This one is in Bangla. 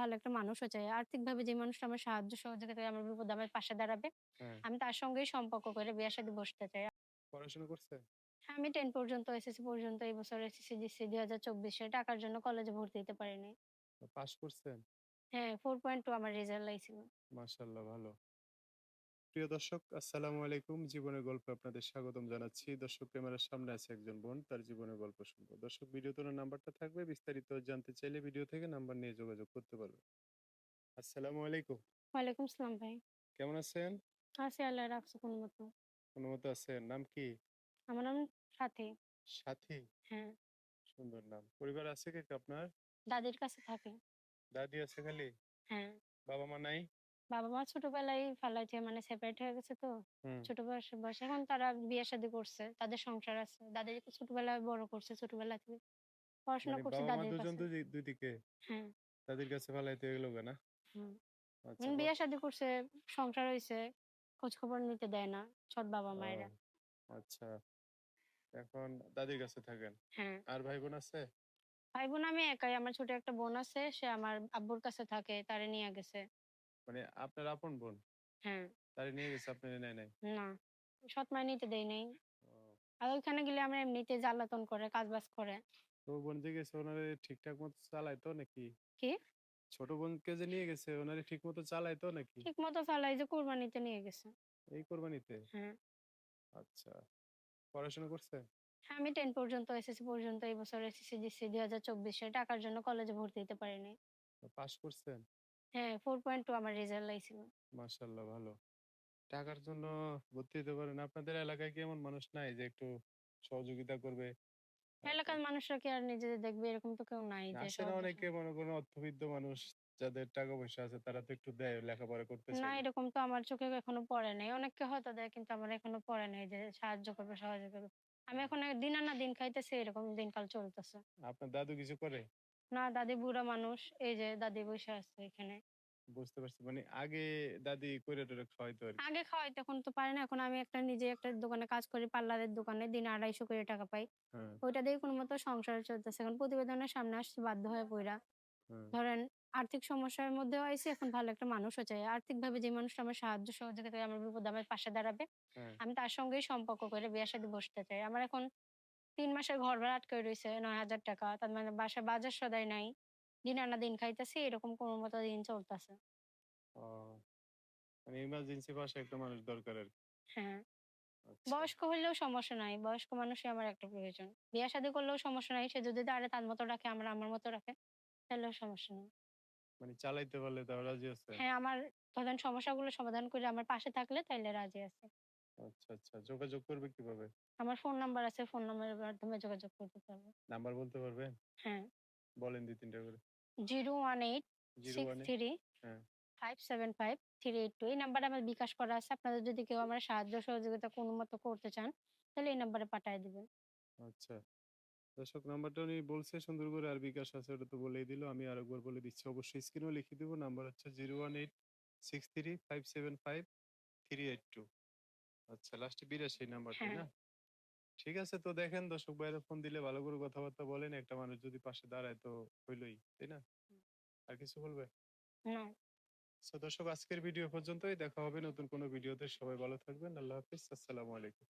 ভালো একটা মানুষও চাই। আর্থিকভাবে যে মানুষটা আমার সাহায্য সহযোগিতা আমার বিপদ আমার পাশে দাঁড়াবে, হ্যাঁ। আমি তার সঙ্গেই সম্পর্ক করে বিয়ে সাথে বসতে চাই। পড়াশোনা করছে? হ্যাঁ, আমি টেন পর্যন্ত এসএসসি পর্যন্ত এই বছর এসএসসি দিচ্ছি 2024 এ টাকার জন্য কলেজে ভর্তি হতে পারিনি। পাস করছেন? হ্যাঁ, 4.2 আমার রেজাল্ট লাগছিল মাশাআল্লাহ ভালো। প্রিয় দর্শক আসসালামু আলাইকুম। জীবনের গল্পে আপনাদের স্বাগতম জানাচ্ছি। দর্শক ক্যামেরার সামনে আছে একজন বোন, তার জীবনের গল্প শুনব। দর্শক ভিডিওতে ওনার নাম্বারটা থাকবে। বিস্তারিত জানতে চাইলে ভিডিও থেকে নাম্বার নিয়ে যোগাযোগ করতে পারবেন। আসসালামু আলাইকুম। ওয়ালাইকুম আসসালাম ভাই। কেমন আছেন? আছি আল্লাহ রাখছে কোন মতো। কোনমতে আছেন। নাম কি? আমার নাম সাথী। সাথী? হ্যাঁ। সুন্দর নাম। পরিবার আছে কে কে আপনার? দাদির কাছে থাকে দাদি আছে খালি? হ্যাঁ। বাবা-মা নাই? বাবা-মা ছোটবেলায় ফালাইছে মানে সেপারেট হয়ে গেছে তো। ছোট বয়সে বয়সে এখন তারা বিয়ে-শাদী করছে। তাদের সংসার আছে। দাদিকে ছোটবেলায় বড় করছে ছোটবেলা থেকে। পড়াশোনা মানে করছে দাদির দুজন কাছে। দুই দিকে? হ্যাঁ। দাদির কাছে ফালাইতে গেল না? হুম। আচ্ছা মানে বিয়ে-শাদী করছে, সংসার হইছে। খোঁজ খবর নিতে দেয় না সৎ ও বাবা-মায়েরা। আচ্ছা। এখন দাদির কাছে থাকেন। হ্যাঁ। আর ভাই-বোন আছে? ভাই-বোন আমি একাই। আমার ছোট একটা বোন আছে। সে আমার আব্বুর কাছে থাকে। তারে নিয়ে গেছে। মানে আপনার আপন বোন? হ্যাঁ। তারে নিয়ে গেছে আপনারে নেয় নাই? না। সৎ মায়ে নিতে দেয় নাই। আর ওইখানে গেলে আমরা এমনিতে জ্বালাতন করে, কাজবাজ করে। তো বোন যে গেছে ওনারে ঠিকঠাক মতো চালাইতো নাকি? কি? ছোট বোনকে যে নিয়ে গেছে ওনারে ঠিক মতো চালাইতো নাকি? ঠিক মতো চালাই যে কোরবানিতে নিয়ে গেছে। এই কোরবানিতে? হ্যাঁ। আচ্ছা। পড়াশোনা করছে? হ্যাঁ, আমি টেন পর্যন্ত এসএসসি পর্যন্ত এই বছর এসএসসি দিচ্ছি 2024 এ টাকার জন্য কলেজে ভর্তি হতে পারি নাই। পাস করছেন? হ্যাঁ, 4.2 আমার রেজাল্ট আইছিল। মাশাআল্লাহ ভালো। টাকার জন্য ভর্তি হতে পারেন। আপনাদের এলাকায় কি এমন মানুষ নাই যে একটু সহযোগিতা করবে? এলাকার মানুষরা কি আর নিজেদের দেখবে এরকম তো কেউ নাই আছে অনেকে মনে করেন অর্থবিত্ত মানুষ যাদের টাকা পয়সা আছে তারা তো একটু দেয় লেখাপড়া করতে না এরকম তো আমার চোখে এখনও পড়ে নাই। অনেককে হয়তো দেয় কিন্তু আমার এখনও পড়ে নাই যে সাহায্য করবে, সহযোগিতা করবে। আমি এখন দিন আনা দিন খাইতেছি এরকম দিনকাল চলতেছে। আপনার দাদু কিছু করে? না দাদি বুড়া মানুষ। এই যে দাদি বইসা আছে এখানে। বুঝতে পারছি। মানে আগে দাদি কইরা টইরা খাওয়াইতো আরকি। আগে খাওয়াইতো এখন তো পারে না। এখন আমি একটা নিজে একটা দোকানে কাজ করি পার্লারের দোকানে দিনে ২৫০ করে টাকা পাই। হ্যাঁ। ওইটা দিয়ে কোনমতে সংসার চলতেছে। এখন প্রতিবেদনের সামনে আসছি বাধ্য হয়ে পইড়া। হুম। ধরেন আর্থিক সমস্যার মধ্যেও আইছি এখন ভালো একটা মানুষও চাই। আর্থিক ভাবে যে মানুষটা আমার সাহায্য সহযোগিতায় আমার বিপদে আমার পাশে দাঁড়াবে, হ্যাঁ। আমি তার সঙ্গেই সম্পর্ক করে বিয়ে-শাদী বসতে চাই। আমার এখন ৩ মাসের ঘর ভাড়া আটকে রইছে ৳৯,০০০ তার মানে বাসায় বাজার সদাই নাই। দিন আনা দিন খাইতেছি এরকম কোনমতে দিন চলতেছে। মানে ইমার্জেন্সি বাসায় একটা মানুষ দরকার আরকি। হ্যাঁ। আচ্ছা। বয়স্ক হইলেও সমস্যা নাই। বয়স্ক মানুষই আমার একটা প্রয়োজন। বিয়ে-শাদী করলেও সমস্যা নাই। সে যদি তারে তার মতো রাখে, আমার আমার মতো রাখে, তাহলেও সমস্যা নেই। মানে চালাইতে পারলে তাও রাজি আছেন? হ্যাঁ, আমার ধরেন সমস্যাগুলো সমাধান করে আমার পাশে থাকলে তাইলে রাজি আছি। আচ্ছা, আচ্ছা। যোগাযোগ করবে কীভাবে? আমার ফোন নাম্বার আছে। ফোন নাম্বারের মাধ্যমে যোগাযোগ করতে পারবে। নাম্বার বলতে পারবেন? হ্যাঁ। বলেন ২-৩ টা করে। 018 018 63 হ্যাঁ। 575 382 এই নাম্বারে আমার বিকাশ করা আছে। আপনাদের যদি কেউ আমার সাহায্য সহযোগিতা কোনমতে করতে চান, তাহলে এই নাম্বারে পাঠিয়ে দিবেন। আচ্ছা। দর্শক নাম্বারটা উনি বলছে সুন্দর করে আর বিকাশ আছে ওটা তো বলেই দিল। আমি আরেকবার বলে দিচ্ছি। অবশ্যই স্ক্রিনেও লিখে দিব। নাম্বার হচ্ছে 018 63 575 382 আচ্ছা লাস্টে 82 এই নাম্বারটাই হ্যাঁ। না? ঠিক আছে তো দেখেন দর্শক ভাইরা ফোন দিলে ভালো করে কথাবার্তা বলেন। একটা মানুষ যদি পাশে দাঁড়ায় তো হইলই, তাই না? আর কিছু বলবে? না। সো দর্শক আজকের ভিডিও পর্যন্তই। দেখা হবে নতুন কোনো ভিডিওতে। সবাই ভালো থাকবেন। আল্লাহ হাফিজ আসসালামু আলাইকুম।